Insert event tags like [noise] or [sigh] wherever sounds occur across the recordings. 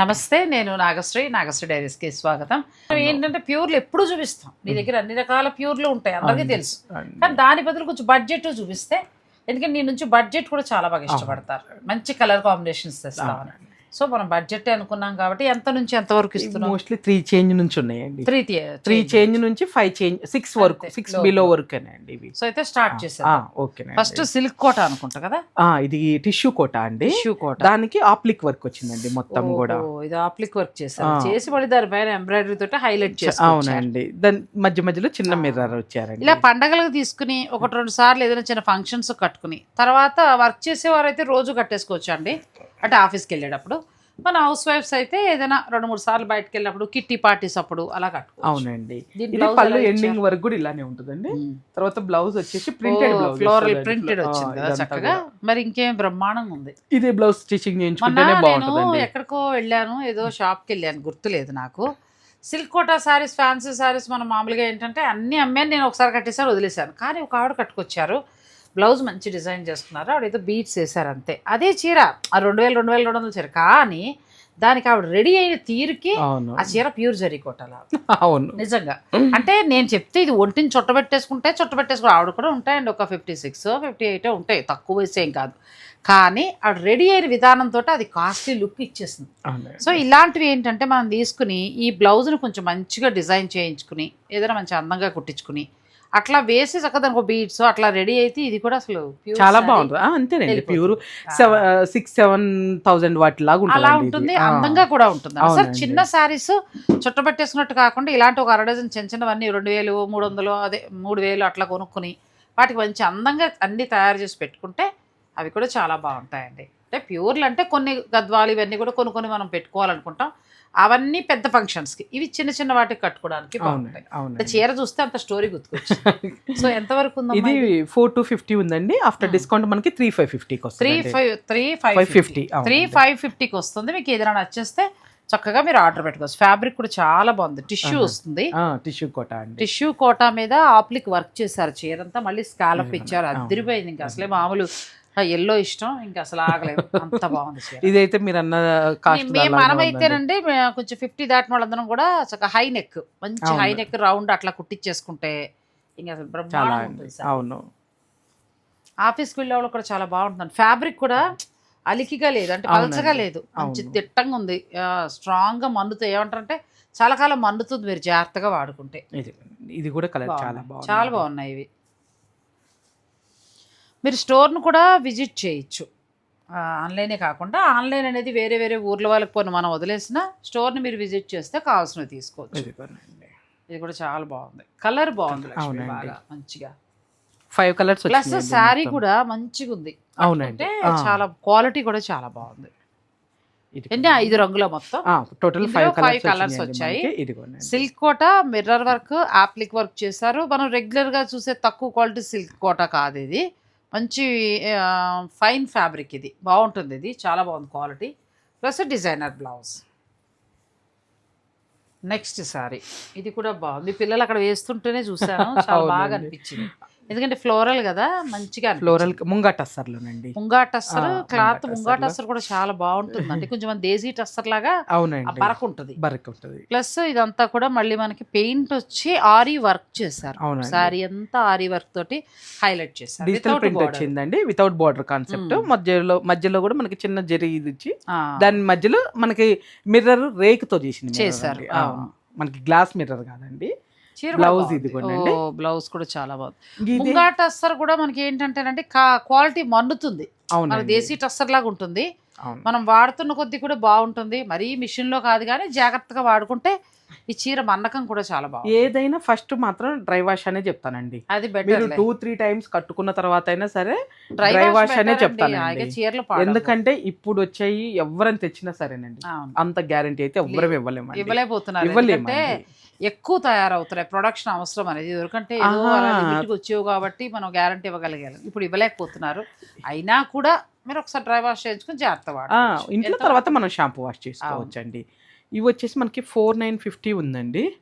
నమస్తే నేను నాగశ్రీ నాగశ్రీ డైరీస్కి స్వాగతం. ఏంటంటే ప్యూర్లు ఎప్పుడు చూపిస్తాం. మీ దగ్గర అన్ని రకాల ప్యూర్లు ఉంటాయి అందరికీ తెలుసు. కానీ దాని బదులు కొంచెం బడ్జెట్ చూపిస్తే ఎందుకంటే నీ నుంచి బడ్జెట్ కూడా చాలా బాగా ఇష్టపడతారు. మంచి కలర్ కాంబినేషన్స్ తెస్తామని సో మనం బడ్జెట్ అనుకున్నాం కాబట్టి ఎంత నుంచి ఎంత వరకు ఇస్తున్నాం? మోస్ట్లీ త్రీ చేంజ్ నుంచి ఉన్నాయండి. త్రీ త్రీ చేంజ్ నుంచి ఫైవ్ చేంజ్ సిక్స్ వరకు సిక్స్. బిలో వరకేనండి ఇవి. సో అయితే స్టార్ట్ చేసాం ఓకేనండి. ఫస్ట్ సిల్క్ కోట అనుకుంటా కదా? ఇది టిష్యూ కోట అండి. టిష్యూ కోట. దానికి ఆప్లిక్ వర్క్ వచ్చిందండి మొత్తం కూడా. ఇది ఆప్లిక్ వర్క్ చేశారు. ఆ. చేసి మళ్ళీ దాని పైన ఎంబ్రాయిడరీ తోటి హైలైట్ చేసి అవునండి. దాని మధ్య మధ్యలో చిన్న మిర్రర్ వచ్చారండి. ఇలా పండగలకు తీసుకుని ఒకటి రెండు సార్లు ఏదైనా చిన్న ఫంక్షన్స్ కట్టుకుని తర్వాత వర్క్ చేసేవారు అయితే రోజు కట్టేసుకోవచ్చు అండి? అంటే ఆఫీస్కి వెళ్ళేటప్పుడు మన హౌస్ వైఫ్స్ అయితే ఏదైనా రెండు మూడు సార్లు బయటకు వెళ్ళినప్పుడు కిట్టి పార్టీస్ అప్పుడు అలా కట్టుకోవచ్చు. అవునండి. ఇది పళ్ళు ఎండింగ్ వరకు కూడా ఇలానే ఉంటుందండి. తర్వాత బ్లౌజ్ వచ్చేసి ప్రింటెడ్ ఫ్లోరల్ ప్రింటెడ్ వచ్చింది? కదా చక్కగా. మరి ఇంకేం బ్రహ్మాండంగా ఉంది? ఇదే బ్లౌజ్ స్టిచింగ్ చేయించుకుంటేనే నేను బాగుంటుందండి. ఎక్కడికో వెళ్ళాను ఏదో షాప్కి వెళ్ళాను గుర్తులేదు నాకు. సిల్క్ కోటా శారీస్ ఫ్యాన్సీ శారీస్ మనం మామూలుగా ఏంటంటే అన్ని అమ్మాను నేను ఒకసారి కట్టేసారి వదిలేశాను కానీ ఒక ఆవిడ కట్టుకొచ్చారు. బ్లౌజ్ మంచి డిజైన్ చేసుకున్నారు ఆవిడ ఏదో బీట్స్ వేశారు అంతే. అదే చీర ఆ రెండు వేలు రెండు వేల రెండు వందల చీర. కానీ దానికి ఆవిడ రెడీ అయిన తీరుకి అవును. ఆ చీర ప్యూర్ జరీ కోటలా. అవును. నిజంగా. అంటే నేను చెప్తే ఇది ఒంటిని చుట్టబెట్టేసుకుంటే చుట్టబెట్టేసుకుని ఆవిడ కూడా ఉంటాయండి. ఒక ఫిఫ్టీ సిక్స్ ఫిఫ్టీ ఎయిట్ ఉంటాయి. తక్కువ వయసు ఏం కాదు. కానీ ఆవిడ రెడీ అయిన విధానంతో అది కాస్ట్లీ లుక్ ఇచ్చేసింది. అవును. సో ఇలాంటివి ఏంటంటే మనం తీసుకుని ఈ బ్లౌజ్ని కొంచెం మంచిగా డిజైన్ చేయించుకుని ఏదైనా మంచి అందంగా కుట్టించుకుని అట్లా వేసి చక్కగా దానికి ఒక బీట్స్ అట్లా రెడీ అయితే ఇది కూడా అసలు చాలా. బాగుంటుంది. అంతేనండి. ప్యూర్ సిక్స్ సెవెన్ థౌసండ్ వాటి లాగా అలా ఉంటుంది. అందంగా కూడా ఉంటుంది. అసలు. చిన్న శారీస్ చుట్టబెట్టేసుకున్నట్టు కాకుండా ఇలాంటి ఒక అర డజన్ చిన్న చిన్నవన్నీ రెండు వేలు మూడు వందలు అదే మూడు వేలు అట్లా కొనుక్కుని వాటికి మంచి అందంగా అన్ని తయారు చేసి పెట్టుకుంటే అవి కూడా చాలా బాగుంటాయండి. అంటే ప్యూర్లు అంటే కొన్ని గద్వాలు ఇవన్నీ కూడా కొన్ని కొన్ని మనం పెట్టుకోవాలనుకుంటాం. అవన్నీ పెద్ద ఫంక్షన్స్కి ఇవి చిన్న చిన్న వాటికి కట్టుకోవడానికి బాగుంటాయి. చీర చూస్తే అంత స్టోరీ గుర్తుకొచ్చు [laughs] సో ఎంతవరకు ఇది ఉందమ్మా ఫోర్ టు ఫిఫ్టీ ఉందండి. ఆఫ్టర్ డిస్కౌంట్ మనకి త్రీ ఫైవ్ ఫిఫ్టీకి త్రీ వస్తుంది five three five 550, fifty. Three five ఫిఫ్టీకి వస్తుంది. మీకు ఏదైనా నచ్చేస్తే చక్కగా మీరు ఆర్డర్ పెట్టుకోవచ్చు. ఫ్యాబ్రిక్ కూడా చాలా బాగుంది. టిష్యూ. వస్తుంది. టిష్యూ కోట టిష్యూ కోటా మీద ఆప్లిక్ వర్క్ చేశారు చీరంతా. మళ్ళీ స్కాలప్ ఇచ్చారు. అదిరిపోయింది ఇంకా. అసలే మామూలు ఎల్లో ఇష్టం ఇంకా అసలు ఆగలేదు. అంత బాగుంది ఇదైతే మీరు అన్న మేము మనమైతేనండి కొంచెం ఫిఫ్టీ దాటిన వాళ్ళందరం కూడా చక్కగా హై నెక్ మంచి. హై నెక్ రౌండ్ అట్లా కుట్టించేసుకుంటే ఇంకా అసలు సార్. అవును. ఆఫీస్కి వెళ్ళే వాళ్ళు కూడా చాలా బాగుంటుంది ఫ్యాబ్రిక్ కూడా అలికిగా లేదు అంటే. పలచగా లేదు మంచి. దిట్టంగా ఉంది. స్ట్రాంగ్గా మండుతుంది ఏమంటారంటే చాలా కాలం మండుతుంది మీరు జాగ్రత్తగా వాడుకుంటే. ఇది కూడా కలర్ చాలా చాలా బాగున్నాయి ఇవి. మీరు స్టోర్ను కూడా విజిట్ చేయొచ్చు. ఆన్లైనే కాకుండా ఆన్లైన్ అనేది వేరే వేరే ఊర్ల వాళ్ళకి పోయిన మనం వదిలేసిన స్టోర్ని మీరు విజిట్ చేస్తే కావాల్సినవి తీసుకోవచ్చు. ఇది కూడా చాలా బాగుంది. కలర్ బాగుంది. బాగా మంచిగా. Five colours plus sari. కూడా మంచిగా ఉంది అవునండి. అంటే ఆ, చాలా క్వాలిటీ కూడా చాలా బాగుంది. ఎన్ని ఐదు రంగుల మొత్తం. టోటల్ ఫైవ్ కలర్స్ వచ్చాయి. Silk Kota mirror work applique work చేశారు. మనం రెగ్యులర్గా చూసే తక్కువ క్వాలిటీ సిల్క్ కోట కాదు ఇది. మంచి ఫైన్ ఫ్యాబ్రిక్ ఇది. బాగుంటుంది ఇది. చాలా బాగుంది quality plus designer blouse next sari ఇది కూడా బాగుంది. పిల్లలు అక్కడ వేస్తుంటేనే చూసాను చాలా [laughs] బాగా. అనిపించింది. ఎందుకంటే ఫ్లోరల్ కదా మంచిగా. ఫ్లోరల్ ముంగా టస్సర్లోనండి ముంగా టస్సర్ ఆ, క్లాత్ ముంగా. టస్సర్ కూడా చాలా బాగుంటుంది. అంటే కొంచెం మన దేశీ టస్సర్ లాగా అవునండి. బరక ఉంటుంది బరక్ ఉంటుంది ప్లస్ ఇదంతా కూడా మళ్ళీ మనకి పెయింట్ వచ్చి ఆరీ వర్క్ చేశారు. సారీ అంతా ఆరీ వర్క్ తోటి హైలైట్ చేశారు. Digital print. వచ్చిందండి. Without border concept. మధ్యలో మధ్యలో కూడా మనకి చిన్న జరి ఇది ఇచ్చి దాని మధ్యలో మనకి మిర్రర్ రేకుతో చేసింది mirror చేశారు, అండి. మనకి గ్లాస్ మిర్రర్ కాదండి. కూడా ఇది బ్లౌజ్ కూడా చాలా బాగుంది. ముంగా టస్సర్ కూడా మనకి ఏంటంటేనంటే క్వాలిటీ మన్నుతుంది. మన దేశీ టస్సర్ లాగా ఉంటుంది మనం వాడుతున్న కొద్దీ కూడా బాగుంటుంది. మరీ మిషన్లో కాదు కానీ జాగ్రత్తగా వాడుకుంటే ఈ చీర మన్నకం కూడా చాలా బాగుంది. ఏదైనా ఫస్ట్ మాత్రం డ్రై వాష్ అనే చెప్తానండి. అది బెటర్ టూ త్రీ టైమ్స్ కట్టుకున్న తర్వాత అయినా సరే డ్రై వాష్ అనే. చెప్తాను చీరలు. ఎందుకంటే ఇప్పుడు వచ్చాయి ఎవరని తెచ్చినా సరేనండి. అంత గ్యారంటీ అయితే ఎవ్వరం ఇవ్వలేమండి. ఇవ్వలేకపోతున్నారు. ఇవ్వలేమండి. ఎందుకంటే ఎక్కువ తయారవుతున్నాయి ప్రొడక్షన్ అవసరం అనేది. ఎందుకంటే లిమిట్కి వచ్చేవి కాబట్టి మనం గ్యారంటీ ఇవ్వగలిగారు. ఇప్పుడు ఇవ్వలేకపోతున్నారు. అయినా కూడా మీరు ఒకసారి డ్రై వాష్ చేయించుకుని జాగ్రత్త. ఇంట్లో తర్వాత మనం షాంపూ వాష్ చేసుకోవచ్చు అండి ఇవి వచ్చేసి మనకి ఫోర్ నైన్ ఫిఫ్టీ ఉందండి.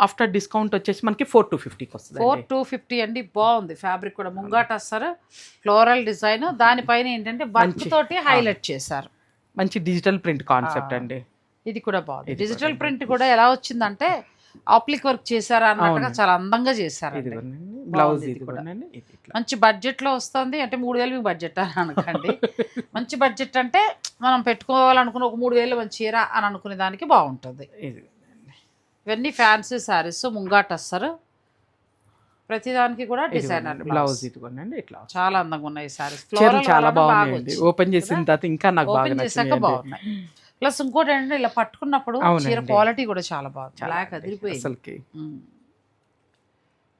ఆఫ్టర్ డిస్కౌంట్ వచ్చేసి మనకి ఫోర్ టూ ఫిఫ్టీకి వస్తుంది ఫోర్ టూ ఫిఫ్టీ అండి. బాగుంది. ఫ్యాబ్రిక్ కూడా ముంగాట వస్తారు ఫ్లోరల్ డిజైన్ దానిపైన ఏంటంటే మంచి- తోటి హైలైట్ చేశారు. మంచి డిజిటల్ ప్రింట్ కాన్సెప్ట్. అండి. ఇది కూడా బాగుంది. డిజిటల్ ప్రింట్ కూడా ఎలా వచ్చిందంటే ఆప్లిక్ వర్క్ చేశారా అన్నట్టుగా. చాలా అందంగా చేశారు బ్లౌజ్ బాగుంది ఇది కూడా. మంచి బడ్జెట్లో వస్తుంది. అంటే మూడు వేలు మీకు బడ్జెట్ అని అనకండి. [laughs] మంచి బడ్జెట్ అంటే మనం పెట్టుకోవాలనుకున్న ఒక మూడు వేలు మంచి చీర అని అనుకునే దానికి బాగుంటుంది. ఇవన్నీ ఫ్యాన్సీ శారీస్ ముంగాట వస్తారు ప్రతిదానికి కూడా డిజైనర్. బ్లౌజ్ ఇదిగోనండి ఇట్లా. చాలా అందంగా ఉన్నాయి చీరలు చాలా బాగున్నాయండి. ఓపెన్ చేసిన తర్వాత ఇంకా నాకు బాగా చేశాక బాగున్నాయి. ప్లస్ ఇంకోటి ఏంటంటే ఇలా పట్టుకున్నప్పుడు. చీర క్వాలిటీ కూడా చాలా బాగుంది. బ్లాక్. అదిరిపోయింది. అసలుకి.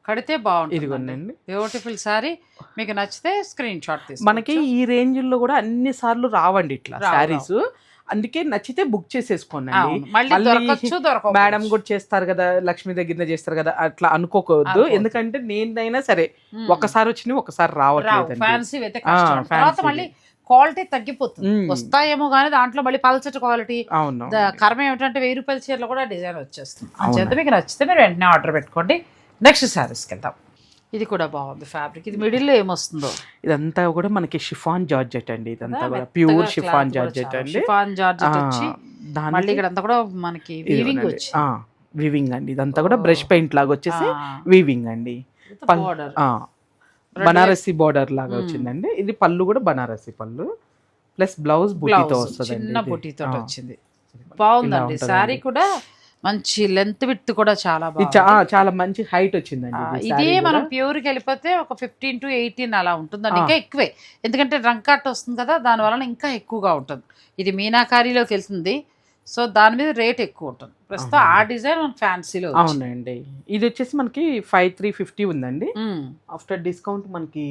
కడితే బాగుంటుంది ఇదిగోనండి బ్యూటిఫుల్ సారీ మీకు నచ్చితే స్క్రీన్ షాట్ మనకి ఈ రేంజ్లో కూడా అన్ని సార్లు రావండి ఇట్లా శారీస్ అందుకే నచ్చితే బుక్ చేసేసుకోండి మేడం కూడా చేస్తారు కదా లక్ష్మి దగ్గర చేస్తారు కదా అట్లా అనుకోకూడదు. ఎందుకంటే నేనైనా సరే ఒకసారి వచ్చినాయి ఒకసారి రావట్లేదండి. ఫ్యాన్సీ క్వాలిటీ తగ్గిపోతుంది. వస్తాయేమో కానీ దాంట్లో మళ్ళీ పల్చటి క్వాలిటీ. అవును కర్మ ఏమిటంటే వెయ్యి రూపాయల చీరలో కూడా డిజైన్ వచ్చేస్తుంది. చేత మీకు నచ్చితే మీరు వెంటనే ఆర్డర్ పెట్టుకోండి. నెక్స్ట్ శారీస్కి వెళ్దాం. ఇది కూడా బాగుంది ఫ్యాబ్రిక్. ఇది మిడిల్లో ఏమొస్తుందో? ఇదంతా కూడా మనకి షిఫాన్ జార్జెట్ అండి. ఇదంతా కూడా ప్యూర్ షిఫాన్ జార్జెట్ అండి. షిఫాన్ జార్జెట్ వచ్చి మళ్ళీ ఇక్కడ అంతా కూడా మనకి వీవింగ్. వచ్చి. వీవింగ్ అండి. ఇదంతా కూడా బ్రష్ పెయింట్ లాగా వచ్చేసి వీవింగ్ అండి. బనారసి బార్డర్ లాగా వచ్చిందండి. ఇది పళ్ళు కూడా బనారసి పళ్ళు. ప్లస్ బ్లౌజ్ బుటీతో వస్తుంది చిన్న బుటీతో వచ్చింది. బాగుందండి. శారీ కూడా మంచి లెంత్ విత్ కూడా చాలా బాగుంది చాలా మంచి హైట్ వచ్చిందండి ఇది మనం. ప్యూర్కి వెళ్ళిపోతే ఒక ఫిఫ్టీన్ టు ఎయిటీన్ అలా ఉంటుందండి. ఇంకా ఎక్కువే. ఎందుకంటే రంకాట్ వస్తుంది కదా దాని వలన ఇంకా ఎక్కువగా ఉంటుంది. ఇది మీనాకారీలోకి వెళ్తుంది. సో దాని మీద రేట్ ఎక్కువ ఉంటుంది. ప్రస్తుతం ఆ డిజైన్ మన ఫ్యాన్సీలో అవునండి. ఇది వచ్చేసి మనకి ఫైవ్ త్రీ ఫిఫ్టీ ఉందండి. ఆఫ్టర్ డిస్కౌంట్ మనకి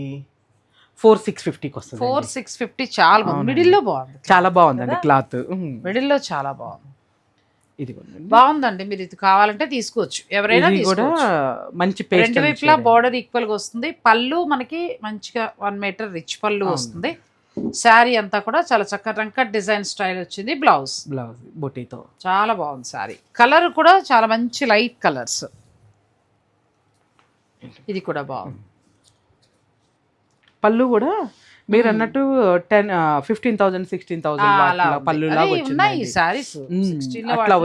ఫోర్ సిక్స్ ఫిఫ్టీకి వస్తుంది ఫోర్ సిక్స్ ఫిఫ్టీ చాలా బాగుంది. మిడిల్లో బాగుంది. చాలా బాగుందండి? క్లాత్. మిడిల్లో చాలా బాగుంది. ఇది బాగుందండి. మీరు ఇది కావాలంటే తీసుకోవచ్చు. ఎవరైనా కూడా మంచి రెండు వైపులా బార్డర్ ఈక్వల్గా వస్తుంది. పళ్ళు మనకి మంచిగా వన్ మీటర్ రిచ్ పళ్ళు. వస్తుంది. శారీ అంతా కూడా చాలా చక్కగా రంకట్ డిజైన్ స్టైల్ వచ్చింది. బ్లౌజ్. బ్లౌజ్ బొటీతో. చాలా బాగుంది శారీ. కలర్ కూడా చాలా మంచి లైట్ కలర్స్. ఇది కూడా బాగుంది. పళ్ళు కూడా మీరు అన్నట్టు ten fifteen thousand sixteen thousand. పళ్ళు ఉన్నాయి అట్లా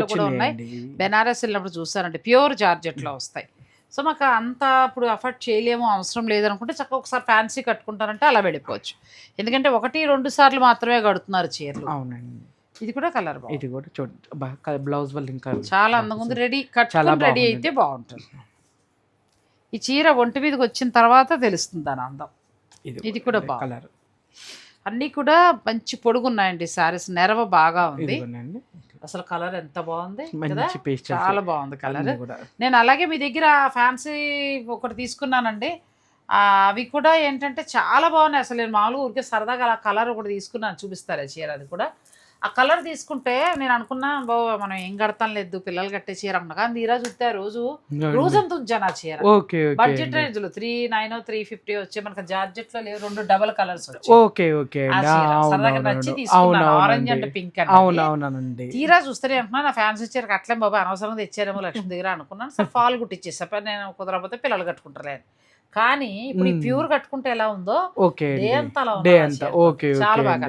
బెనారస్ వెళ్ళినప్పుడు చూసారంటే ప్యూర్ జార్జెట్లో వస్తాయి. సో మాకు అంత ఇప్పుడు అఫర్ట్ చేయలేము అవసరం లేదనుకుంటే చక్కగా ఒకసారి ఫ్యాన్సీ కట్టుకుంటారంటే అలా వెళ్ళిపోవచ్చు. ఎందుకంటే ఒకటి రెండు సార్లు మాత్రమే కడుతున్నారు చీరలు. అవునండి. ఇది కూడా కలర్ బాగుంది. ఇది కూడా చూడండి బ్లౌజ్ వల్ల ఇంకా చాలా అందంగా ఉంది రెడీ చాలా కట్టుకుని రెడీ. అయితే బాగుంటుంది. ఈ చీర ఒంటి మీదకి వచ్చిన తర్వాత తెలుస్తుంది దాని అందం. ఇది కూడా. కలర్ అన్నీ కూడా మంచి పొడుగున్నాయండి సారీస్ నెరవ బాగా ఉంది. అసలు కలర్ ఎంత బాగుంది చాలా బాగుంది కలర్. నేను అలాగే మీ దగ్గర ఫ్యాన్సీ ఒకటి తీసుకున్నానండి. ఆ, అవి కూడా ఏంటంటే చాలా బాగున్నాయి. అసలు నేను మామూలుగా ఊరికే సరదాగా అలా కలర్ ఒకటి తీసుకున్నాను చూపిస్తారా చీర అది కూడా? ఆ కలర్ తీసుకుంటే నేను అనుకున్నా బో మనం ఏం కడతాం లేదు పిల్లలు కట్టే చీర అనుకున్నా కానీ తీరా చూస్తే ఆ రోజు రోజంతా ఉంచాను ఆ చీర బడ్జెట్ రేంజ్లో త్రీ నైన్ త్రీ ఫిఫ్టీ వచ్చే మనకి జార్జెట్లో లేవు రెండు డబల్ కలర్స్ ఓకే ఓకే సరదాగా నచ్చి తీసుకున్నాను. Orange and pink and. అవునవునండి తీరా చూస్తే అంటున్నా నా ఫ్యాన్సీ చీరకు అట్లే బాబా అనవసరంగా తెచ్చారేమో లక్ష్మి దగ్గర అనుకున్నాను. సరే ఫాల్ కుట్టిచ్చేసా. నేను కుదరకపోతే పిల్లలు కట్టుకుంటారులే అని. కానీ ఇప్పుడు ఈ. ప్యూర్ కట్టుకుంటే ఎలా ఉందో ఓకే డే అంతా అలా చాలా బాగా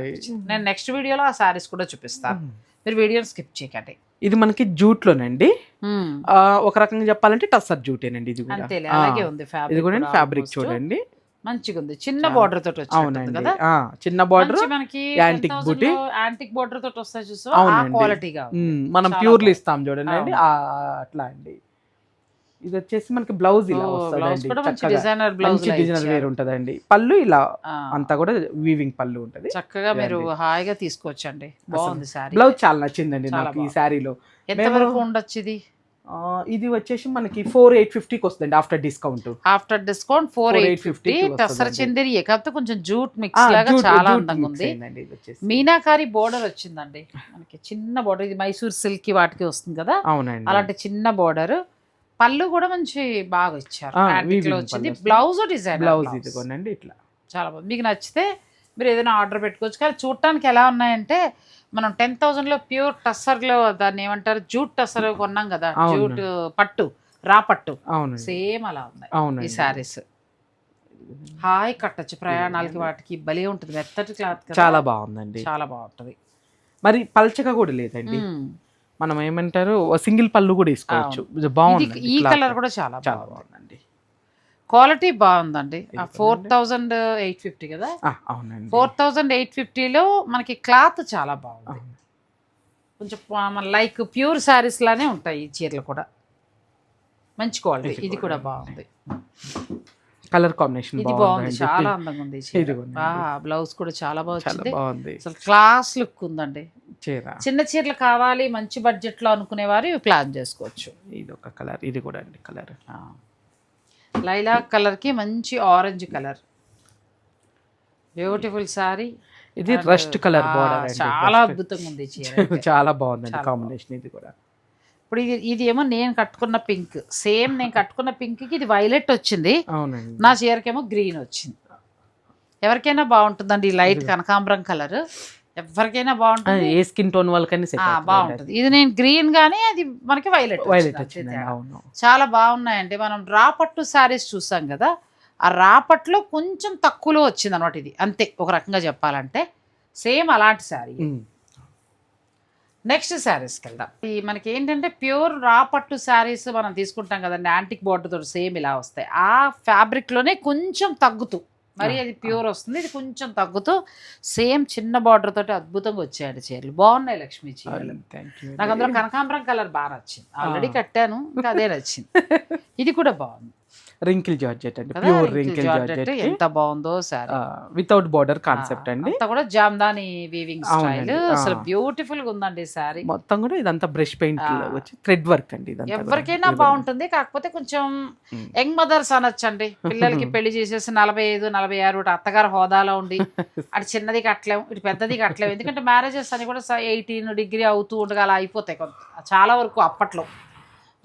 నేను నెక్స్ట్ వీడియోలో ఆ సారీస్ కూడా చూపిస్తాను మీరు వీడియోని స్కిప్ చేయకండి. ఇది మనకి జూట్ లోనండి ఒక రకంగా చెప్పాలంటే టస్సర్ జూటేనండి ఇది కూడా. అలాగే ఉంది ఫ్యాబ్రిక్ ఇది కూడా ఫ్యాబ్రిక్ చూడండి. మంచిగా ఉంది. చిన్న బార్డర్ తోటి వచ్చింది కదా. చిన్న బార్డర్ మనకి యాంటిక్ బూటీ. యాంటిక్ బార్డర్ తోటి వస్తాయి చూసా. క్వాలిటీగా మనం ప్యూర్లు. ఇస్తాం చూడండి. అట్లా అండి. ఇది వచ్చేసి మనకి బ్లౌజ్ ఇలా చక్కగా. డిజైనర్ బ్లౌజ్ డిజైనర్ వేర్ ఉంటదండి. పళ్ళు ఇలా అంతా కూడా వీవింగ్ పళ్ళు ఉంటది. చక్కగా మీరు. హాయిగా తీసుకోవచ్చండి. బాగుంది సారీ బ్లౌజ్ చాలా నచ్చిందండి నాకు ఈ బాగుంది. శారీలో. ఎంత మేము- వరకు ఉండొచ్చు ఇది? ఇది వచ్చేసి మనకి ఫోర్ ఎయిట్ ఫిఫ్టీకి వస్తుంది after discount after discount four eight fifty 4,850 tussar. Chanderi కాకపోతే కొంచెం జూట్ మిక్స్ లాగా చాలా అందంగా ఉంది. మీనాకారి బోర్డర్ వచ్చిందండి. మనకి చిన్న బోర్డర్ ఇది మైసూర్ సిల్క్ వాటికి వస్తుంది కదా? అవునండి. అలాంటి చిన్న బోర్డర్ పళ్ళు కూడా మంచి బాగా ఇచ్చారు. వచ్చింది. బ్లౌజ్ డిజైన్ బ్లౌజ్ ఇది కొనండి ఇట్లా. చాలా బాగుంది. మీకు నచ్చితే మీరు ఏదైనా ఆర్డర్ పెట్టుకోవచ్చు. కానీ చూడటానికి ఎలా ఉన్నాయంటే మనం టెన్ థౌసండ్లో ప్యూర్ టస్సర్లో దాన్ని ఏమంటారు? జూట్ టస్సర్ కొన్నాం కదా. అవును. జూట్ పట్టు రా పట్టు. అవునండి. సేమ్ అలా ఉన్నాయి ఈ అవునండి. శారీస్ హాయ్ కట్టచ్చు ప్రయాణాలకి వాటికి. భలే ఉంటుంది. మెత్తటి క్లాత్ చాలా బాగుందండి. చాలా బాగుంటుంది. మరి పల్చగా కూడా లేదండి. మనం ఏమంటారు సింగిల్ పళ్ళు కూడా వేసుకోవచ్చు. బాగుంది. ఈ కలర్ కూడా చాలా చాలా బాగుంది బాగుందండి. క్వాలిటీ బాగుందండి. ఫోర్. థౌజండ్ ఎయిట్ ఫిఫ్టీ కదా? అవునండి. ఫోర్ థౌజండ్ ఎయిట్ ఫిఫ్టీలో మనకి క్లాత్ చాలా బాగుంది. కొంచెం లైక్ ప్యూర్ శారీస్ లానే ఉంటాయి ఈ చీరలు కూడా. మంచి క్వాలిటీ. ఇది కూడా బాగుంది. కలర్ కాంబినేషన్ ఇది బాగుంది. చాలా అందంగా ఉంది బ్లౌజ్ కూడా చాలా బాగుంది. అసలు క్లాస్ లుక్ ఉందండి. చీర చిన్న చీరలు కావాలి మంచి బడ్జెట్లో అనుకునేవారు ఇవి ప్లాన్ చేసుకోవచ్చు. ఇది ఒక కలర్ ఇది కూడా అండి కలర్ ఆ. లైలాక్ కలర్కి మంచి ఆరెంజ్ కలర్ బ్యూటిఫుల్ సారీ ఇది రస్ట్ కలర్ బార్డర్ చాలా అద్భుతంగా ఉంది చీర. [laughs] చాలా బాగుందండి కాంబినేషన్ ఇది కూడా. ఇప్పుడు ఇది ఇది ఏమో నేను కట్టుకున్న పింక్ సేమ్ నేను కట్టుకున్న పింక్కి ఇది వైలెట్ వచ్చింది. అవునండి. నా చీరకేమో గ్రీన్ వచ్చింది. ఎవరికైనా బాగుంటుందండి ఈ లైట్ కనకాంబరం కలర్ ఎవరికైనా బాగుంటుంది. ఏ స్కిన్ టోన్ వాళ్ళకని బాగుంటుంది. ఇది నేను గ్రీన్ గానీ అది మనకి వైలెట్ వైలెట్ వచ్చింది అవును. చాలా బాగున్నాయండి. మనం రాపట్టు శారీస్ చూసాం కదా ఆ రాపట్లో కొంచెం తక్కువలో వచ్చింది అనమాట ఇది. అంతే ఒక రకంగా చెప్పాలంటే సేమ్ అలాంటి శారీ. నెక్స్ట్ శారీస్కి వెళ్దాం. ఈ మనకి ఏంటంటే ప్యూర్ రాపట్టు శారీస్ మనం తీసుకుంటాం కదండి యాంటిక్ బార్డర్ తోటి సేమ్ ఇలా వస్తాయి. ఆ ఫ్యాబ్రిక్లోనే కొంచెం తగ్గుతూ మరి అది ప్యూర్ వస్తుంది. ఇది కొంచెం తగ్గుతూ సేమ్ చిన్న బార్డర్ తోటి అద్భుతంగా వచ్చాయండి చీరలు. బాగున్నాయి లక్ష్మీ చీరలు. నాకు అందులో కనకాంబరం కలర్ బాగా నచ్చింది. ఆల్రెడీ. కట్టాను ఇంకా అదే నచ్చింది. ఇది కూడా బాగుంది. రింకిల్ జార్జెట్ అండి? ప్యూర్ రింకిల్ జార్జెట్ ఎంత బాగుందో సారీ వితౌట్ బార్డర్ కాన్సెప్ట్ అండి కూడా జామ్దాని వీవింగ్ స్టైల్ అసలు. బ్యూటిఫుల్గా ఉందండి సారీ మొత్తం కూడా ఇదంతా బ్రష్ పెయింట్. వచ్చి థ్రెడ్ వర్క్ అండి. ఎవరికైనా. బాగుంటుంది కాకపోతే కొంచెం. యంగ్ మదర్స్ అనొచ్చండి [laughs] పిల్లలకి పెళ్ళి చేసేసి నలభై ఐదు నలభై ఆరు అత్తగారు హోదాలో ఉండి [laughs] అటు చిన్నది కట్టలేము ఇటు పెద్దది కట్టలేము ఎందుకంటే మ్యారేజెస్ అని కూడా ఎయిటీన్ డిగ్రీ అవుతూ ఉండగా అలా అయిపోతాయి కొంత చాలా వరకు అప్పట్లో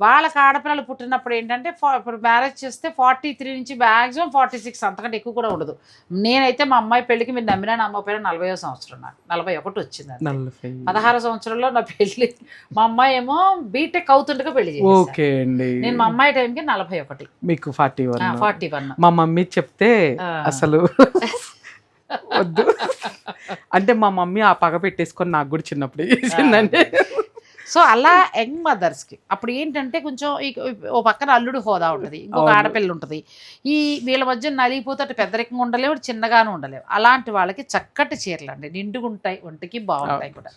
వాళ్ళకి ఆడపిల్లలు పుట్టినప్పుడు ఏంటంటే ఇప్పుడు మ్యారేజ్ చేస్తే ఫార్టీ త్రీ నుంచి మ్యాక్సిమం ఫార్టీ సిక్స్ అంతకంటే ఎక్కువ కూడా ఉండదు. నేనైతే మా అమ్మాయి పెళ్ళికి మీరు నమ్మినా నమ్మకపోయినా నలభై సంవత్సరం నాకు. నలభై ఒకటి వచ్చింది పదహారు సంవత్సరంలో నా పెళ్ళి మా అమ్మాయి ఏమో బీటెక్ అవుతుండగా పెళ్ళి. ఓకే అండి. నేను మా అమ్మాయి టైంకి నలభై ఒకటి మీకు ఫార్టీ వన్ ఫార్టీ వన్ మా మమ్మీ చెప్తే. అసలు వద్దు. [laughs] అంటే మా మమ్మీ ఆ పగ పెట్టేసుకొని నాకు కూడా చిన్నప్పుడు చేసిందండి. సో అలా యంగ్ మదర్స్కి అప్పుడు ఏంటంటే కొంచెం ఈ- ఓ పక్కన అల్లుడు హోదా ఉంటుంది ఇంకొక. ఆడపిల్ల ఉంటుంది. ఈ వీళ్ళ మధ్య నలిగిపోతే అటు పెద్దరికంగా ఉండలేవు చిన్నగాను ఉండలేవు. అలాంటి వాళ్ళకి చక్కటి చీరలు అండి నిండుగా ఉంటాయి ఒంటికి బాగుంటాయి కూడా.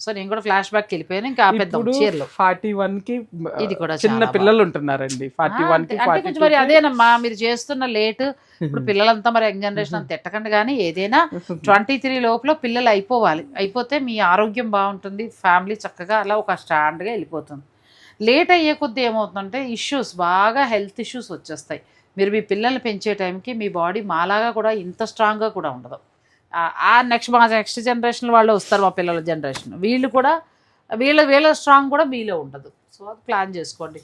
సో నేను కూడా ఫ్లాష్ బ్యాక్ వెళ్ళిపోయాను ఇంకా పెద్ద చీరలు. ఫార్టీ వన్కి ఇది కూడా చిన్న పిల్లలు ఉంటున్నారండి. ఫార్టీ వన్ అంటే కి అంటే ఫార్టీ కొంచెం మరి అదేనమ్మా మీరు చేస్తున్న లేట్ ఇప్పుడు [laughs] పిల్లలంతా మరి యంగ్ జనరేషన్ అంత తిట్టకండి కానీ ఏదైనా [laughs] ట్వంటీ త్రీ లోపల పిల్లలు అయిపోవాలి. అయిపోతే మీ ఆరోగ్యం బాగుంటుంది ఫ్యామిలీ చక్కగా అలా ఒక స్టాండ్గా వెళ్ళిపోతుంది. లేట్ అయ్యే కొద్దీ ఏమవుతుందంటే ఇష్యూస్ బాగా హెల్త్ ఇష్యూస్ వచ్చేస్తాయి. మీరు మీ పిల్లల్ని పెంచే టైంకి మీ బాడీ మాలాగా కూడా ఇంత స్ట్రాంగ్గా కూడా ఉండదు. ఆ- నెక్స్ట్ మా నెక్స్ట్ జనరేషన్ వాళ్ళు వస్తారు మా పిల్లల జనరేషన్. వీళ్ళు కూడా వీళ్ళ వీళ్ళ స్ట్రాంగ్ కూడా మీలో ఉండదు సో అది ప్లాన్ చేసుకోండి.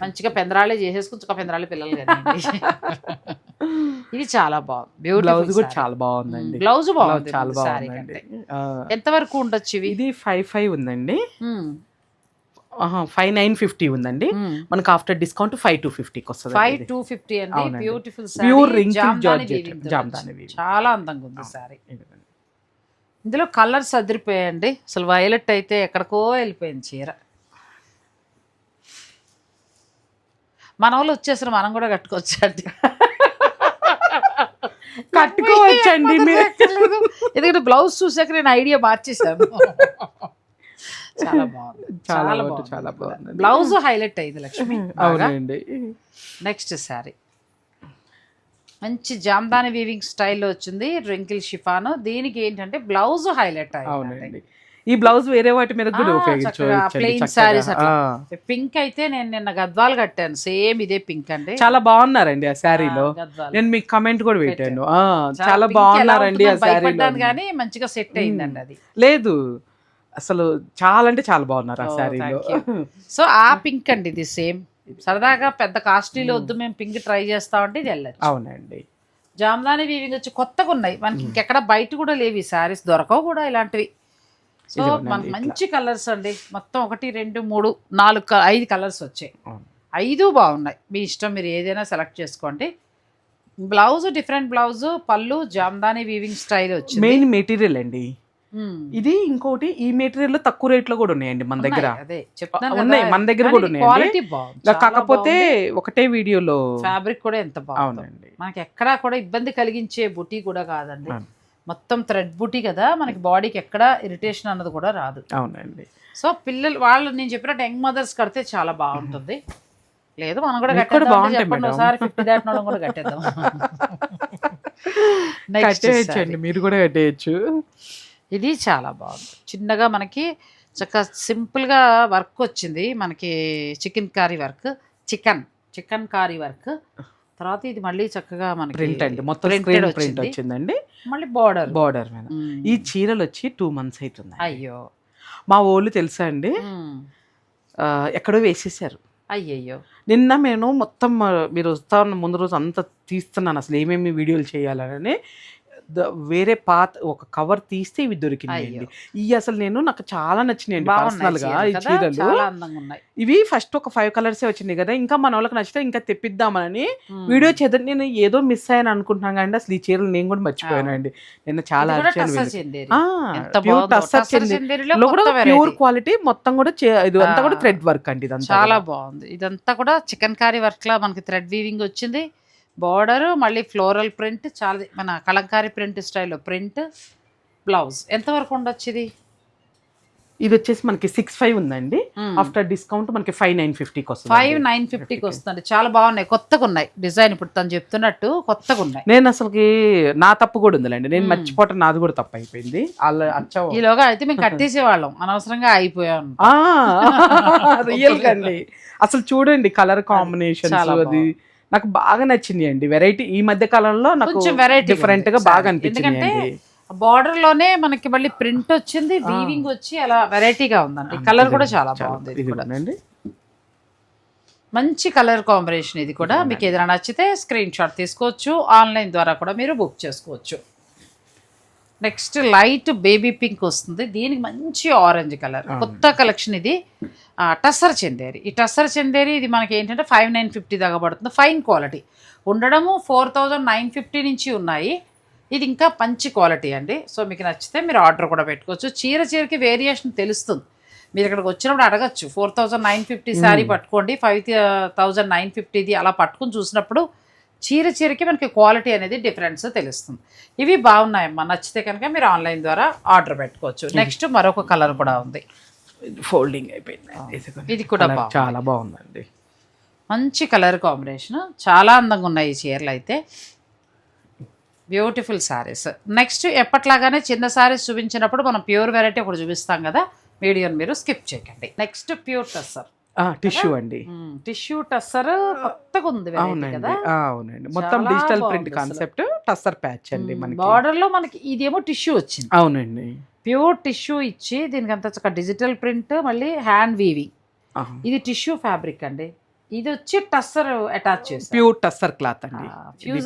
మంచిగా పెందరాళే చేసేసుకుని ఒక పెందరాళి పిల్లలు కానీ [laughs] ఇది చాలా బాగుంది బ్లౌజ్ కూడా చాలా బాగుందండి. బ్లౌజ్ బాగుంది చాలా సారీ బాగుందండి కంటే. ఆ, ఎంత వరకు ఉండొచ్చు ఇది ఫైవ్ ఫైవ్ ఉందండి. ఫైవ్ నైన్ ఫిఫ్టీ ఉందండి. మనకు ఆఫ్టర్ డిస్కౌంట్ ఫైవ్ టూ ఫిఫ్టీకి వస్తుంది ఫైవ్ టూ ఫిఫ్టీ అండి. Beautiful wrinkle georgette, Jamdani. చాలా అందంగా ఉంది సారీ ఇందులో కలర్స్ అదిరిపోయాయండి అసలు వైలెట్ అయితే ఎక్కడికో వెళ్ళిపోయింది చీర. మన వాళ్ళు వచ్చేసారు మనం కూడా కట్టుకోవచ్చు అండి కట్టుకోవచ్చండి మీరు. ఎందుకంటే బ్లౌజ్ చూసాక నేను ఐడియా మార్చేసాను చాలా బాగుంది. చాలా బాగుంది, చాలా బాగుంది. బ్లౌజ్ హైలైట్ అయింది లక్ష్మి. అవునండి. నెక్స్ట్ శారీ మంచి జామ్దాని వీవింగ్ స్టైల్లో వచ్చింది రింకిల్ షిఫాన్ దీనికి ఏంటంటే బ్లౌజ్ హైలైట్ అవునండి. ఈ బ్లౌజ్ వేరే వాటి మీద కూడా అట్లా. ఆ, పింక్ అయితే నేను నిన్న గద్వాలు కట్టాను. సేమ్ ఇదే పింక్ అండి. చాలా బాగున్నారండి ఆ శారీలో. నేను మీకు కమెంట్ కూడా పెట్టాను. చాలా బాగున్నారండి ఆ భయపడ్డాను కానీ మంచిగా సెట్ అయిందండి అది. లేదు. అసలు చాలా అంటే చాలా బాగున్నారు ఆ Oh, శారీలో. సో [laughs] ఆ పింక్ అండి ఇది సేమ్ సరదాగా పెద్ద కాస్ట్లీలో వద్దు మేము పింక్ ట్రై చేస్తామంటే ఇది వెళ్ళచ్చు. అవునండి. జామ్దాని వీవింగ్ వచ్చి కొత్తగా ఉన్నాయి. మనకి ఇంకెక్కడ బయట కూడా లేవు ఈ శారీస్. దొరకవు కూడా ఇలాంటివి. సో మనకి ఇట్లా. మంచి కలర్స్ అండి. మొత్తం ఒకటి రెండు మూడు నాలుగు ఐదు కలర్స్ వచ్చాయి. ఐదు బాగున్నాయి. మీ ఇష్టం మీరు ఏదైనా సెలెక్ట్ చేసుకోండి. బ్లౌజ్ డిఫరెంట్ బ్లౌజ్ పళ్ళు జామ్దాని వీవింగ్ స్టైల్ వచ్చింది. మెయిన్ మెటీరియల్ అండి. ఇది ఇంకోటి ఈ మెటీరియల్ తక్కువ రేట్లో కూడా ఉన్నాయండి మన దగ్గర. ఉన్నాయి, అదే ఉన్నాయి, మన దగ్గర కూడా బాగుంది కాకపోతే ఒకటే వీడియోలో ఫ్యాబ్రిక్ కూడా ఎంత బాగుంది. అవునండి. మనకి ఎక్కడా కూడా ఇబ్బంది కలిగించే బుటీ కూడా కాదండి. మొత్తం థ్రెడ్ బుటీ కదా మనకి బాడీకి ఎక్కడ ఇరిటేషన్ అన్నది కూడా రాదు. అవునండి. సో పిల్లలు వాళ్ళు నేను చెప్పినట్టు యంగ్ మదర్స్ కడితే చాలా బాగుంటుంది. లేదు మనం కూడా కట్టేద్దాం. ఒకసారి ఫిఫ్టీ దాటిన కూడా కట్టేద్దాం. నెక్స్ట్ కట్టేయచ్చు అండి మీరు కూడా కట్టేయచ్చు. ఇది చాలా బాగుంది. చిన్నగా మనకి చక్కగా సింపుల్గా వర్క్ వచ్చింది. మనకి chikankari work chikan chikankari work. తర్వాత ఇది మళ్ళీ చక్కగా మనకి ప్రింట్ అండి. మొత్తం ప్రింట్ వచ్చింది. వచ్చిందండి. మళ్ళీ బార్డర్. బార్డర్ మీద. ఈ చీరలు వచ్చి టూ మంత్స్ అవుతుంది అయ్యో. మా వాళ్ళు తెలుసా అండి? ఎక్కడో వేసేసారు. అయ్యయ్యో. నిన్న నేను మొత్తం మీరు వస్తా ఉన్న ముందు రోజు అంతా తీస్తున్నాను అసలు ఏమేమి వీడియోలు చేయాలని వేరే పాత ఒక కవర్ తీస్తే ఇవి దొరికినాయండి. ఇవి అసలు నేను నాకు చాలా నచ్చినాయండి పర్సనల్గా ఈ చీరలు ఇవి ఫస్ట్ ఒక ఫైవ్ కలర్స్ వచ్చినాయి కదా ఇంకా మన వాళ్ళకి నచ్చితే ఇంకా తెప్పిద్దామని. వీడియో చేద్దాం నేను ఏదో మిస్ అయ్యాను అనుకుంటున్నాను కానీ అసలు ఈ చీరలు నేను కూడా మర్చిపోయానండి. నిన్న చాలా ప్యూర్. క్వాలిటీ మొత్తం కూడా ఇది అంతా కూడా. థ్రెడ్ వర్క్ అండి ఇదంతా చాలా. బాగుంది. ఇదంతా కూడా చికెన్ కారీ వర్క్ లా మనకి థ్రెడ్ వీవింగ్ వచ్చింది. బార్డర్ మళ్ళీ ఫ్లోరల్ ప్రింట్ చాలా మన కలంకారీ ప్రింట్ స్టైల్లో ప్రింట్ బ్లౌజ్. ఎంతవరకు ఉండొచ్చు ఇది ఇది వచ్చేసి మనకి సిక్స్ ఫైవ్ ఉందండి. ఆఫ్టర్ డిస్కౌంట్ మనకి ఫైవ్ నైన్ ఫిఫ్టీకి వస్తుంది. ఫైవ్ నైన్ ఫిఫ్టీకి వస్తుంది. చాలా బాగున్నాయి. కొత్తగా ఉన్నాయి. డిజైన్ ఇప్పుడు తను చెప్తున్నట్టు కొత్తగా ఉన్నాయి. నేను అసలుకి నా తప్పు కూడా ఉందిలేండి. నేను. మర్చిపోవటం నాది కూడా తప్పు అయిపోయింది. వాళ్ళ అచ్చ. ఈలోగా అయితే మేము కట్టేసేవాళ్ళం. అనవసరంగా అయిపోయాం. రియల్ అండి [laughs] అసలు చూడండి కలర్ కాంబినేషన్ అది. నాకు బాగా నచ్చింది అండి. వెరైటీ ఈ మధ్య కాలంలో నాకు వెరైటీ డిఫరెంట్గా బాగా అనిపించింది బార్డర్లోనే మనకి మళ్ళీ ప్రింట్ వచ్చింది వీవింగ్ వచ్చి అలా వెరైటీగా ఉందండి. కలర్ కూడా చాలా బాగుంది మంచి కలర్ కాంబినేషన్ ఇది కూడా. మీకు ఏదైనా నచ్చితే స్క్రీన్ షాట్ తీసుకోవచ్చు ఆన్లైన్ ద్వారా కూడా మీరు బుక్ చేసుకోవచ్చు. నెక్స్ట్ లైట్ బేబీ పింక్ వస్తుంది. దీనికి మంచి ఆరెంజ్ కలర్. కొత్త కలెక్షన్ ఇది. ఆ, టస్సర్ చందేరి. ఈ టస్సర్ చందేరి ఇది మనకి ఏంటంటే ఫైవ్ నైన్ ఫిఫ్టీ దాకా పడుతుంది. Fine quality. ఉండడము ఫోర్ థౌజండ్ నైన్ ఫిఫ్టీ నుంచి ఉన్నాయి. ఇది ఇంకా మంచి క్వాలిటీ అండి. సో మీకు నచ్చితే మీరు ఆర్డర్ కూడా పెట్టుకోవచ్చు. చీర చీరకి వేరియేషన్ తెలుస్తుంది. మీరు ఇక్కడికి వచ్చినప్పుడు అడగచ్చు. Four thousand nine fifty sari పట్టుకోండి. ఫైవ్ థౌజండ్ నైన్ ఫిఫ్టీది అలా పట్టుకుని చూసినప్పుడు చీర చీరకి మనకి క్వాలిటీ అనేది డిఫరెన్స్ తెలుస్తుంది. ఇవి బాగున్నాయమ్మా. నచ్చితే కనుక మీరు ఆన్లైన్ ద్వారా ఆర్డర్ పెట్టుకోవచ్చు. నెక్స్ట్ మరొక కలర్ కూడా ఉంది. ఫోల్డింగ్ అయిపోయింది. ఇది కూడా. చాలా బాగుందండి. మంచి కలర్ కాంబినేషన్ చాలా అందంగా ఉన్నాయి ఈ చీరలు అయితే. బ్యూటిఫుల్ శారీస్ నెక్స్ట్ ఎప్పట్లాగానే చిన్న శారీస్ చూపించినప్పుడు మనం ప్యూర్ వెరైటీ ఒకటి చూపిస్తాం కదా. వీడియోని మీరు స్కిప్ చేయకండి. నెక్స్ట్ ప్యూర్ టస్సర్ టిష్యూ అండి. టిష్యూ టస్సర్ కొత్తగా ఉంది అవునండి. అవునండి. మొత్తం digital print. Concept tussar patch అండి మనకి. బార్డర్లో మనకి ఇదేమో టిష్యూ వచ్చింది. అవునండి. ప్యూర్ టిష్యూ ఇచ్చి దీనికి అంత డిజిటల్ ప్రింట్ మళ్ళీ హ్యాండ్ వీవింగ్. ఇది టిష్యూ ఫ్యాబ్రిక్ అండి. ఇది వచ్చి టస్సర్ అటాచ్ చేశారు. ప్యూర్ టస్సర్ క్లాత్ అండి.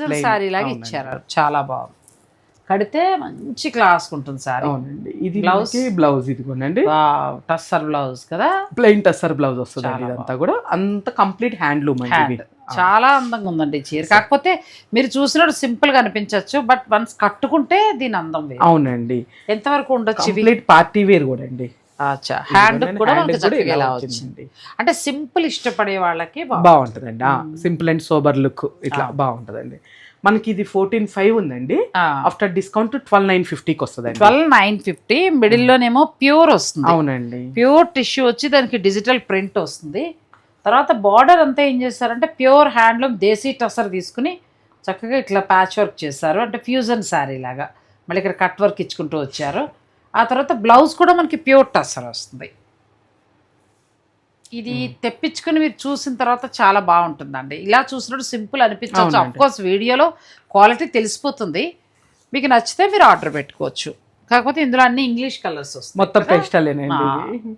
plain. శారీ లాగా. ఇచ్చారు. చాలా బాగుంది. కడితే మంచి క్లాస్ ఉంటుంది శారీ అవునండి. ఇది? బ్లౌజ్ బ్లౌజ్ ఇదిగోనండి టస్సర్ బ్లౌజ్ కదా? ప్లెయిన్ టస్సర్ బ్లౌజ్ వస్తుంది ఇదంతా కూడా. అంత కంప్లీట్ హ్యాండ్లూమ్ అండి. చాలా అందంగా ఉందండి చీర. కాకపోతే మీరు చూసినప్పుడు సింపుల్గా అనిపించవచ్చు బట్ వన్స్ కట్టుకుంటే దీని అందం వేరు. అవునండి. ఎంతవరకు ఉండొచ్చు కంప్లీట్ పార్టీ వేర్ కూడా అండి. హ్యాండ్ కూడా వచ్చింది. అంటే సింపుల్ ఇష్టపడే వాళ్ళకి. బాగుంటదండి. సింపుల్ అండ్ సోబర్ లుక్ ఇట్లా బాగుంటదండి. మనకి ఇది ఫోర్టీన్ ఫైవ్ ఉందండి. ఆఫ్టర్ డిస్కౌంట్ ట్వెల్వ్ నైన్ ఫిఫ్టీకి వస్తుందండి ట్వెల్వ్ నైన్ ఫిఫ్టీ మిడిల్ లోనేమో ప్యూర్ వస్తుంది. అవునండి. ప్యూర్ టిష్యూ వచ్చి దానికి డిజిటల్ ప్రింట్ వస్తుంది. తర్వాత బార్డర్ అంతా ఏం చేస్తారంటే ప్యూర్ హ్యాండ్లూమ్ దేశీ టసర్ తీసుకుని చక్కగా ఇట్లా ప్యాచ్ వర్క్ చేశారు. అంటే ఫ్యూజన్ శారీ లాగా. మళ్ళీ ఇక్కడ కట్ వర్క్ ఇచ్చుకుంటూ వచ్చారు. ఆ తర్వాత బ్లౌజ్ కూడా మనకి ప్యూర్ టసర్ వస్తుంది. ఇది తెప్పించుకుని మీరు చూసిన తర్వాత చాలా బాగుంటుందండి. ఇలా చూసినప్పుడు సింపుల్ అనిపించవచ్చు. అవునండి. అఫ్ కోర్స్ వీడియోలో క్వాలిటీ తెలిసిపోతుంది. మీకు నచ్చితే మీరు ఆర్డర్ పెట్టుకోవచ్చు. కాకపోతే ఇందులో అన్ని ఇంగ్లీష్ కలర్స్ వస్తాయి మొత్తం. ఇవి.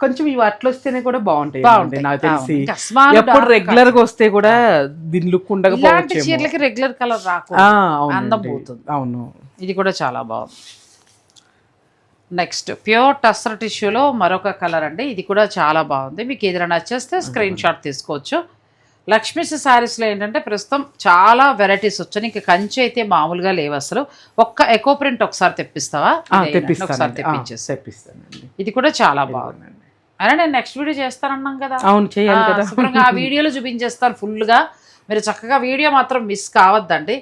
కొంచెం ఇవి అట్లా వస్తేనే కూడా బాగుంటాయి బాగుంటాయి. నాకు తెలిసి. ఎప్పుడు రెగ్యులర్గా వస్తే కూడా దీని లుక్ ఉండకపోవచ్చు చీరలకి రెగ్యులర్ కలర్ అవునండి. అందం పోతుంది. అవును. ఇది కూడా చాలా బాగుంది. నెక్స్ట్. ప్యూర్ టస్సర్ టిష్యూలో మరొక కలర్ అండి. ఇది కూడా చాలా బాగుంది. మీకు ఏదైనా నచ్చేస్తే స్క్రీన్ షాట్ తీసుకోవచ్చు. లక్ష్మీస్ శారీస్లో ఏంటంటే ప్రస్తుతం చాలా వెరైటీస్ వచ్చాయి. ఇంకా కంచి అయితే మామూలుగా లేవు అసలు. ఒక్క ఎకో ప్రింట్ ఒకసారి తెప్పిస్తావా? ఒకసారి ఇది కూడా చాలా బాగుంది. అయినా నేను నెక్స్ట్ వీడియో చేస్తానన్నాం కదా. అవును చేయాలి ఆ, కదా. శుభ్రంగా ఆ [laughs] వీడియోలో చూపించేస్తాను ఫుల్గా. మీరు చక్కగా వీడియో మాత్రం మిస్ కావద్దండి.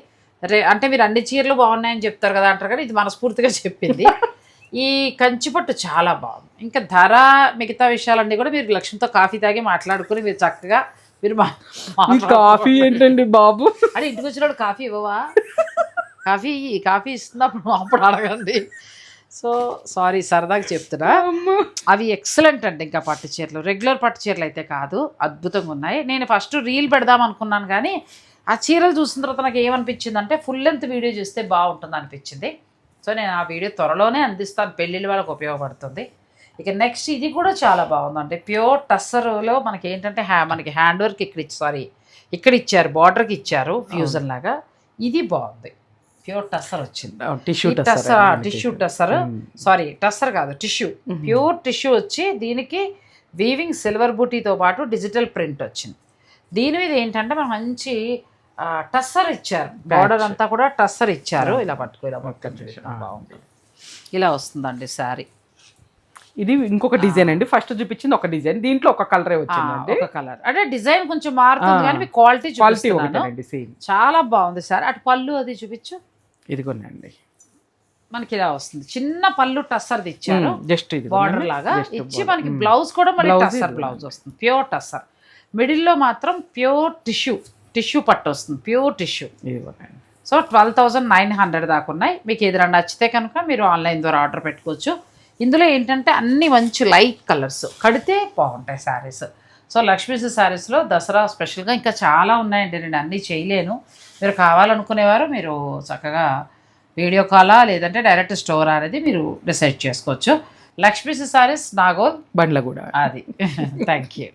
అంటే మీరు అన్ని చీరలు బాగున్నాయని చెప్తారు కదా అంటారు కానీ ఇది మనస్ఫూర్తిగా చెప్పింది. [laughs] ఈ కంచిపట్టు చాలా బాగుంది. ఇంకా ధర మిగతా విషయాలన్నీ కూడా మీరు లక్ష్మితో కాఫీ తాగి మాట్లాడుకుని మీరు చక్కగా మీరు. కాఫీ ఏంటండి బాబు? అంటే ఇంటికి వచ్చినప్పుడు కాఫీ ఇవ్వవా? కాఫీ. కాఫీ ఇస్తున్నప్పుడు అప్పుడు అడగండి. సో సారీ సరదాగా చెప్తున్నా. అవి ఎక్సలెంట్ అండి ఇంకా పట్టు చీరలు. రెగ్యులర్ పట్టు చీరలు అయితే కాదు అద్భుతంగా ఉన్నాయి. నేను ఫస్ట్ రీల్ పెడదాం అనుకున్నాను కానీ ఆ చీరలు చూసిన తర్వాత నాకు ఏమనిపించింది అంటే ఫుల్ లెంత్ వీడియో చూస్తే బాగుంటుంది అనిపించింది. సో నేను ఆ వీడియో త్వరలోనే అందిస్తాను. పెళ్ళిళ్ళ వాళ్ళకి ఉపయోగపడుతుంది. ఇక నెక్స్ట్ ఇది కూడా చాలా బాగుందండి ప్యూర్ టస్సర్లో మనకి ఏంటంటే హ్యా మనకి హ్యాండ్ వర్క్ ఇక్కడ ఇచ్చి సారీ ఇక్కడ ఇచ్చారు బార్డర్కి ఇచ్చారు ఫ్యూజన్ లాగా. ఇది బాగుంది. ప్యూర్ టస్సర్ వచ్చింది. టిష్యూ టస్సర్ టిష్యూ టస్సర్ సారీ టస్సర్ కాదు టిష్యూ ప్యూర్ టిష్యూ వచ్చి దీనికి వీవింగ్ సిల్వర్ బూటీతో పాటు డిజిటల్ ప్రింట్ వచ్చింది. దీని మీద ఏంటంటే మనం మంచి టస్సర్ ఇచ్చారు. బార్డర్ అంతా కూడా టస్సర్ ఇచ్చారు. ఇలా పట్టుకో ఇలా చూడండి. బాగుంటుంది ఇలా వస్తుందండి శారీ. ఇది ఇంకొక డిజైన్ అండి. ఫస్ట్ చూపించింది ఒక డిజైన్. దీంట్లో ఒక కలరే వచ్చిందండి. ఒక కలర్. అంటే డిజైన్ కొంచెం మారుతుంది. కానీ క్వాలిటీ క్వాలిటీ చూపిస్తున్నాను. ఒకటేనండి సేమ్ చాలా బాగుంది సార్ అటు పళ్ళు అది చూపించు. ఇదిగోనండి. మనకి ఇలా వస్తుంది. చిన్న పళ్ళు టస్సర్ది ఇచ్చారు జస్ట్ ఇది బార్డర్ లాగా. ఇచ్చి మనకి బ్లౌజ్ కూడా మళ్ళీ Blouse టస్సర్. బ్లౌజ్ వస్తుంది. ప్యూర్ టస్సర్. మిడిల్లో మాత్రం ప్యూర్ టిష్యూ టిష్యూ పట్టు వస్తుంది pure tissue. So twelve thousand nine hundred దాకా ఉన్నాయి. మీకు ఏదైనా నచ్చితే కనుక మీరు ఆన్లైన్ ద్వారా ఆర్డర్ పెట్టుకోవచ్చు. ఇందులో ఏంటంటే అన్ని మంచి లైట్ కలర్స్. కడితే బాగుంటాయి శారీస్. సో లక్ష్మీస్ శారీస్లో దసరా స్పెషల్గా ఇంకా చాలా ఉన్నాయండి. నేను అన్నీ చేయలేను. మీరు కావాలనుకునేవారు మీరు చక్కగా వీడియో కాలా లేదంటే డైరెక్ట్ స్టోర్ అనేది మీరు డిసైడ్ చేసుకోవచ్చు. లక్ష్మీస్ శారీస్ నాగోల్ బండ్ల కూడా అది. [laughs] Thank you